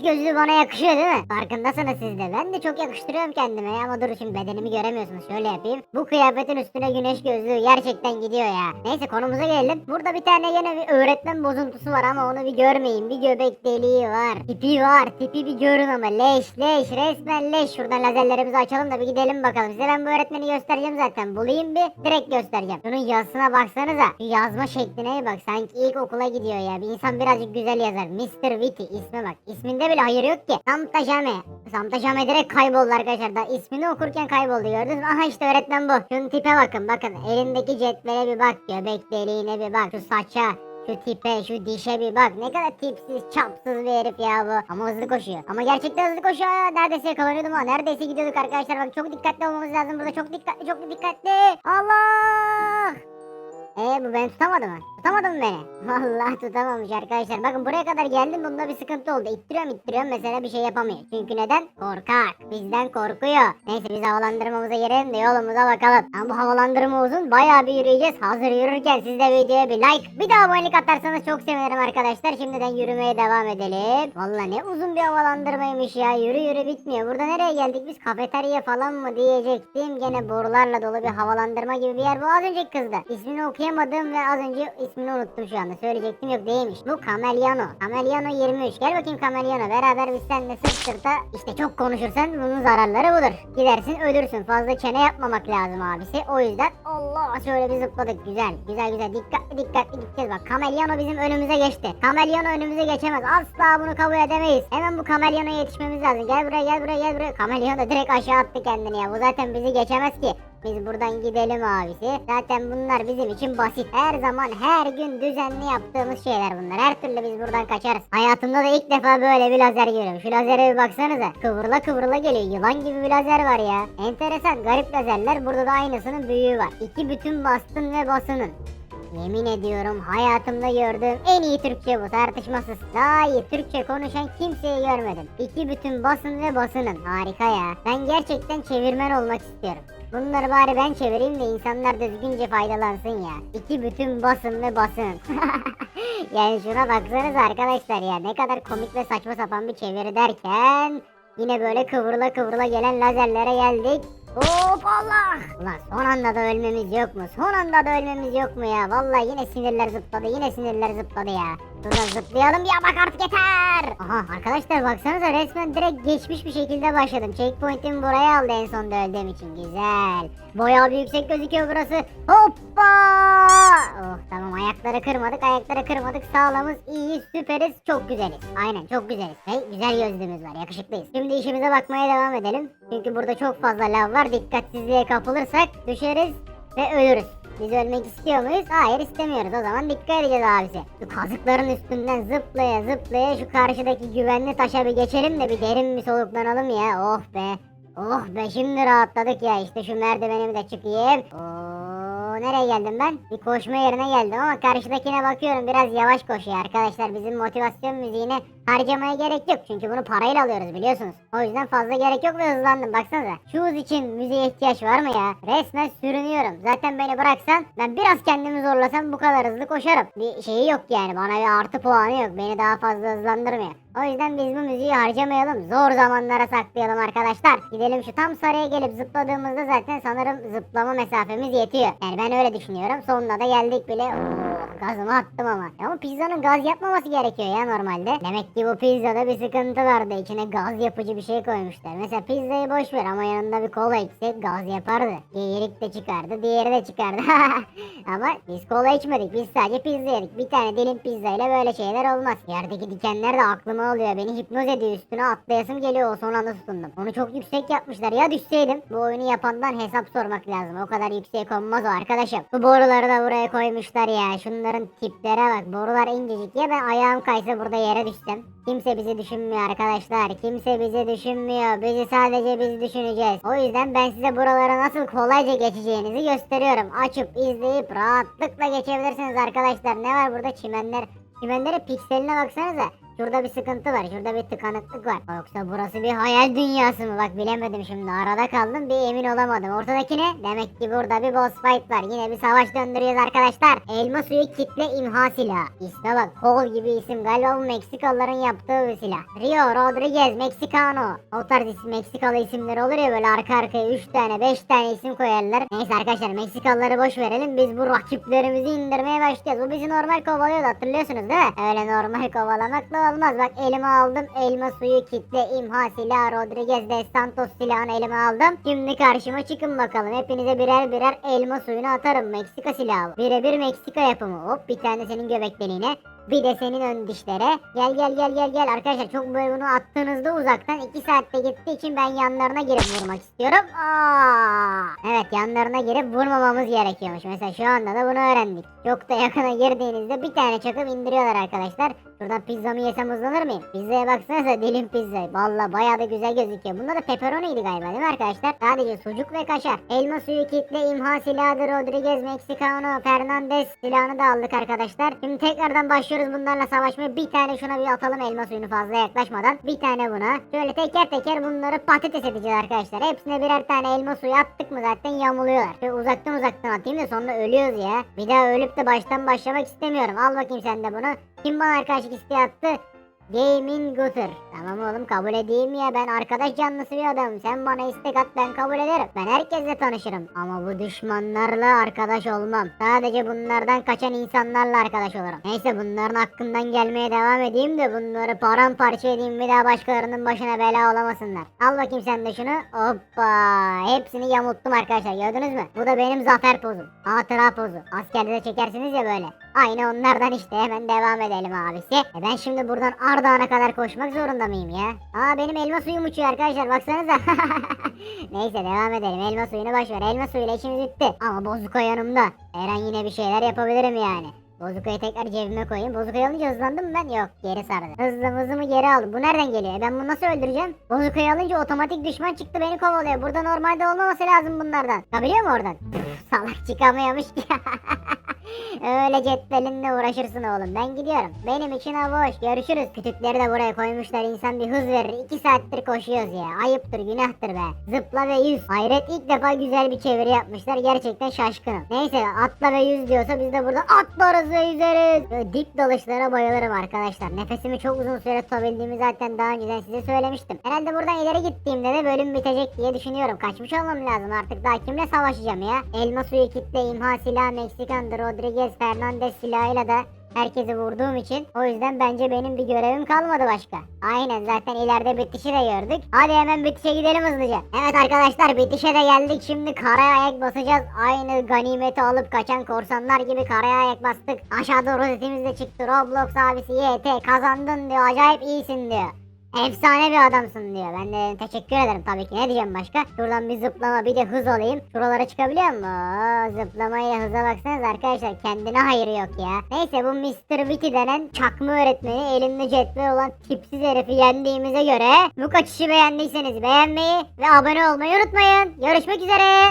güneş gözlüğü bana yakışıyor değil mi? Farkındasınız siz de. Ben de çok yakıştırıyorum kendime ya. Ama dur şimdi bedenimi göremiyorsunuz. Şöyle yapayım. Bu kıyafetin üstüne güneş gözlüğü gerçekten gidiyor ya. Neyse konumuza gelelim. Burada bir tane yine bir öğretmen bozuntusu var ama onu bir görmeyin. Bir göbek deliği var. Tipi var. Tipi bir görün ama leş leş resmen leş. Şuradan lazerlerimizi açalım da bir gidelim bakalım. Size ben bu öğretmeni göstereceğim zaten. Bulayım bir direkt göstereceğim. Şunun yazısına baksanıza. Şu yazma şekline bak. Sanki ilk okula gidiyor ya. Bir insan birazcık güzel yazar. Mr. Witty isme bak. İsminde bile hayır yok ki. Samta Jame. Samta Jame direkt kayboldu arkadaşlar. Da ismini okurken kayboldu gördünüz mü? Aha işte öğretmen bu. Şunun tipe bakın bakın. Elindeki cetvele bir bak. Göbek deliğine bir bak. Şu saça. Şu tipe, şu dişe bir bak. Ne kadar tipsiz, çapsız bir herif ya bu. Ama hızlı koşuyor. Ama gerçekten hızlı koşuyor. Neredeyse yakalanıyordum ama neredeyse gidiyorduk arkadaşlar. Bak çok dikkatli olmamız lazım burada. Çok dikkatli, çok dikkatli. Allah! Ee bu beni tutamadı mı? Tutamadı mı beni? Vallahi tutamamış arkadaşlar. Bakın buraya kadar geldim bunda bir sıkıntı oldu. İttiriyorum ittiriyorum mesela bir şey yapamıyor. Çünkü neden? Korkak. Bizden korkuyor. Neyse biz havalandırmamıza girelim de yolumuza bakalım. Ama bu havalandırma uzun. Bayağı bir yürüyeceğiz. Hazır yürürken siz de videoya bir like bir de abonelik atarsanız çok sevinirim arkadaşlar. Şimdiden yürümeye devam edelim. Vallahi ne uzun bir havalandırmaymış ya. Yürü yürü bitmiyor. Burada nereye geldik biz? Kafeterya falan mı diyecektim. Gene borularla dolu bir havalandırma gibi bir yer. Bu az önceki kızdı. İsmini okuyamadım ve az önce ismini unuttum şu anda. Söyleyecektim yok değilmiş. Bu Kamelyano. Kamelyano 23. Gel bakayım Kamelyano. Beraber biz seninle sırt sırta işte çok konuşursan bunun zararları budur. Gidersin ölürsün. Fazla çene yapmamak lazım abisi. O yüzden Allah şöyle bir zıpladık. Güzel. Güzel güzel. Dikkatli dikkatli gideceğiz bak. Kamelyano bizim önümüze geçti. Kamelyano önümüze geçemez. Asla bunu kabul edemeyiz. Hemen bu Kamelyano'ya yetişmemiz lazım. Gel buraya gel buraya gel buraya. Kamelyano direkt aşağı attı kendini ya. Bu zaten bizi geçemez ki. Biz buradan gidelim abisi. Zaten bunlar bizim için basit. Her zaman her gün düzenli yaptığımız şeyler bunlar. Her türlü biz buradan kaçarız. Hayatımda da ilk defa böyle bir lazer görüyorum. Şu lazere bir baksanıza. Kıvrıla kıvrıla geliyor. Yılan gibi bir lazer var ya. Enteresan garip lazerler. Burada da aynısının büyüğü var. İki bütün bastın ve basının. Yemin ediyorum hayatımda gördüğüm en iyi Türkçe bu tartışmasız. Daha iyi Türkçe konuşan kimseyi görmedim. İki bütün basın ve basının. Harika ya. Ben gerçekten çevirmen olmak istiyorum. Bunları bari ben çevireyim de insanlar düzgünce faydalansın ya. İki bütün basın ve basın. yani şuna baksanız arkadaşlar ya ne kadar komik ve saçma sapan bir çeviri derken yine böyle kıvrıla kıvrıla gelen lazerlere geldik. Hop Allah! Ulan son anda da ölmemiz yok mu? Son anda da ölmemiz yok mu ya? Vallahi yine sinirler zıpladı, yine sinirler zıpladı ya. Şuradan zıplayalım ya bak artık yeter! Aha arkadaşlar baksanıza resmen direkt geçmiş bir şekilde başladım. Checkpoint'imi buraya aldı en sonda öldüğüm için. Güzel. Bayağı bir yüksek gözüküyor burası. Hoppa! Oh tamam ayakları kırmadık, ayakları kırmadık. Sağlamız, iyiyiz, süperiz, çok güzeliz. Aynen çok güzeliz. Hey güzel gözlüğümüz var, yakışıklıyız. Şimdi işimize bakmaya devam edelim. Çünkü burada çok fazla lav var. Dikkatsizliğe kapılırsak düşeriz ve ölürüz. Biz ölmek istiyor muyuz? Hayır istemiyoruz. O zaman dikkat edeceğiz abisi. Şu kazıkların üstünden zıplaya zıplaya şu karşıdaki güvenli taşa bir geçelim de bir derin bir soluklanalım ya. Oh be. Oh be şimdi rahatladık ya. İşte şu merdivenimi de çıkayım. Oo, nereye geldim ben? Bir koşma yerine geldim ama karşıdakine bakıyorum biraz yavaş koşuyor arkadaşlar. Bizim motivasyon müziğine harcamaya gerek yok. Çünkü bunu parayla alıyoruz biliyorsunuz. O yüzden fazla gerek yok ve hızlandım baksanıza. Şu için müziğe ihtiyaç var mı ya? Resmen sürünüyorum. Zaten beni bıraksan ben biraz kendimi zorlasam bu kadar hızlı koşarım. Bir şeyi yok yani bana bir artı puanı yok. Beni daha fazla hızlandırmıyor. O yüzden biz bu müziği harcamayalım. Zor zamanlara saklayalım arkadaşlar. Gidelim şu tam saraya gelip zıpladığımızda zaten sanırım zıplama mesafemiz yetiyor. Yani ben öyle düşünüyorum. Sonuna da geldik bile. Oo, gazımı attım ama. Ama pizzanın gaz yapmaması gerekiyor ya normalde. Demek ki bu pizzada bir sıkıntı vardı. İçine gaz yapıcı bir şey koymuşlar. Mesela pizzayı boş ver ama yanında bir kola içsek gaz yapardı. Geyirik de çıkardı, diğeri de çıkardı. ama biz kola içmedik. Biz sadece pizza yedik. Bir tane dilim pizza ile böyle şeyler olmaz. Yerdeki dikenler de aklıma oluyor. Beni hipnoz ediyor üstüne atlayasım geliyor. O son anda tutundum. Onu çok yüksek yapmışlar. Ya düşseydim bu oyunu yapandan hesap sormak lazım. O kadar yüksek konmaz o arkadaşım. Bu boruları da buraya koymuşlar ya. Şunların tiplere bak. Borular incecik. Ya ben ayağım kaysa burada yere düşsem. Kimse bizi düşünmüyor arkadaşlar. Kimse bizi düşünmüyor. Bizi sadece biz düşüneceğiz. O yüzden ben size buralara nasıl kolayca geçeceğinizi gösteriyorum. Açıp izleyip rahatlıkla geçebilirsiniz arkadaşlar. Ne var burada çimenler? Çimenlerin pikseline baksanıza. Şurada bir sıkıntı var. Şurada bir tıkanıklık var. Yoksa burası bir hayal dünyası mı? Bak bilemedim şimdi. Arada kaldım bir emin olamadım. Ortadaki ne? Demek ki burada bir boss fight var. Yine bir savaş döndürüyoruz arkadaşlar. Elma suyu kitle imha silahı. İsme bak kol gibi isim. Galiba bu Meksikalıların yaptığı bir silah. Rio Rodriguez Mexicano. O tarz isim Meksikalı isimler olur ya böyle arka arkaya 3 tane 5 tane isim koyarlar. Neyse arkadaşlar Meksikalıları boş verelim. Biz bu rakiplerimizi indirmeye başlayacağız. Bu bizi normal kovalıyordu hatırlıyorsunuz değil mi? Öyle normal kovalamakla olmaz. Bak elime aldım. Elma suyu kitle imha silahı Rodriguez de Santos silahını elime aldım. Şimdi karşıma çıkın bakalım. Hepinize birer birer elma suyunu atarım. Meksika silahı. Birebir Meksika yapımı. Hop bir tane senin göbek deliğine. Bir de senin ön dişlere. Gel gel gel gel gel arkadaşlar çok böyle bunu attığınızda uzaktan 2 saatte gittiği için ben yanlarına girip vurmak istiyorum. Aa! Evet yanlarına girip vurmamamız gerekiyormuş. Mesela şu anda da bunu öğrendik. Çok da yakına girdiğinizde bir tane çakıp indiriyorlar arkadaşlar. Şuradan pizzamı yesem hızlanır mıyım? Pizzaya baksanıza dilim pizza. Valla bayağı da güzel gözüküyor. Bunda da pepperoniydi galiba değil mi arkadaşlar? Sadece sucuk ve kaşar. Elma suyu kitle imha silahı Rodriguez Mexicano Fernandez silahını da aldık arkadaşlar. Şimdi tekrardan başlıyoruz bunlarla savaşmaya. Bir tane şuna bir atalım elma suyunu fazla yaklaşmadan. Bir tane buna. Şöyle teker teker bunları patates edeceğiz arkadaşlar. Hepsine birer tane elma suyu attık mı zaten yamuluyorlar. Şöyle uzaktan uzaktan atayım da sonra ölüyoruz ya. Bir daha ölüp de baştan başlamak istemiyorum. Al bakayım sen de bunu. Kim bana arkadaşlık isteği attı? Gaming Gutter. Tamam oğlum kabul edeyim ya ben arkadaş canlısı bir adamım. Sen bana istek at ben kabul ederim. Ben herkesle tanışırım. Ama bu düşmanlarla arkadaş olmam. Sadece bunlardan kaçan insanlarla arkadaş olurum. Neyse bunların hakkından gelmeye devam edeyim de bunları paramparça edeyim bir daha başkalarının başına bela olamasınlar. Al bakayım sen de şunu. Hoppa. Hepsini yamulttum arkadaşlar gördünüz mü? Bu da benim zafer pozum. Hatıra pozu. Askerde de çekersiniz ya böyle. Aynı onlardan işte hemen devam edelim abisi. E ben şimdi buradan Ardahan'a kadar koşmak zorunda mıyım ya? Aa benim elma suyum uçuyor arkadaşlar baksanıza. Neyse devam edelim elma suyunu boş ver. Elma suyuyla işimiz bitti. Ama bozuka yanımda. Her an yine bir şeyler yapabilirim yani. Bozukayı tekrar cebime koyayım. Bozukayı alınca hızlandım mı ben? Yok geri sardı. Hızlı hızımı geri aldım. Bu nereden geliyor? E ben bunu nasıl öldüreceğim? Bozukayı alınca otomatik düşman çıktı beni kovalıyor. Burada normalde olmaması lazım bunlardan. Çıkabiliyor mu oradan? Salak çıkamıyormuş ki. Öyle cetvelinle uğraşırsın oğlum. Ben gidiyorum. Benim için hava hoş. Görüşürüz. Kütükleri de buraya koymuşlar. İnsan bir hız verir. İki saattir koşuyoruz ya. Ayıptır, günahtır be. Zıpla ve yüz. Hayret ilk defa güzel bir çeviri yapmışlar. Gerçekten şaşkınım. Neyse atla ve yüz diyorsa biz de burada atlarız ve yüzeriz. Böyle dip dalışlara bayılırım arkadaşlar. Nefesimi çok uzun süre tutabildiğimi zaten daha önceden size söylemiştim. Herhalde buradan ileri gittiğimde de bölüm bitecek diye düşünüyorum. Kaçmış olmam lazım artık daha kimle savaşacağım ya. Elma suyu kitle imha silah Meksikan Rodriguez Fernandez silahıyla da herkesi vurduğum için o yüzden bence benim bir görevim kalmadı başka. Aynen zaten ileride bitişi de gördük. Hadi hemen bitişe gidelim hızlıca. Evet arkadaşlar bitişe de geldik. Şimdi karaya ayak basacağız. Aynı ganimeti alıp kaçan korsanlar gibi karaya ayak bastık. Aşağıda rozetimiz de çıktı. Roblox abisi YT kazandın diyor. Acayip iyisin diyor. Efsane bir adamsın diyor. Ben de teşekkür ederim tabii ki. Ne diyeceğim başka? Şuradan bir zıplama bir de hız olayım. Şuralara çıkabiliyor mu? Oo, zıplamayla hıza baksanız arkadaşlar kendine hayırı yok ya. Neyse bu Mr. Witty denen çakma öğretmeni elinde cetvel olan tipsiz herifi yendiğimize göre bu kaçışı beğendiyseniz beğenmeyi ve abone olmayı unutmayın. Görüşmek üzere.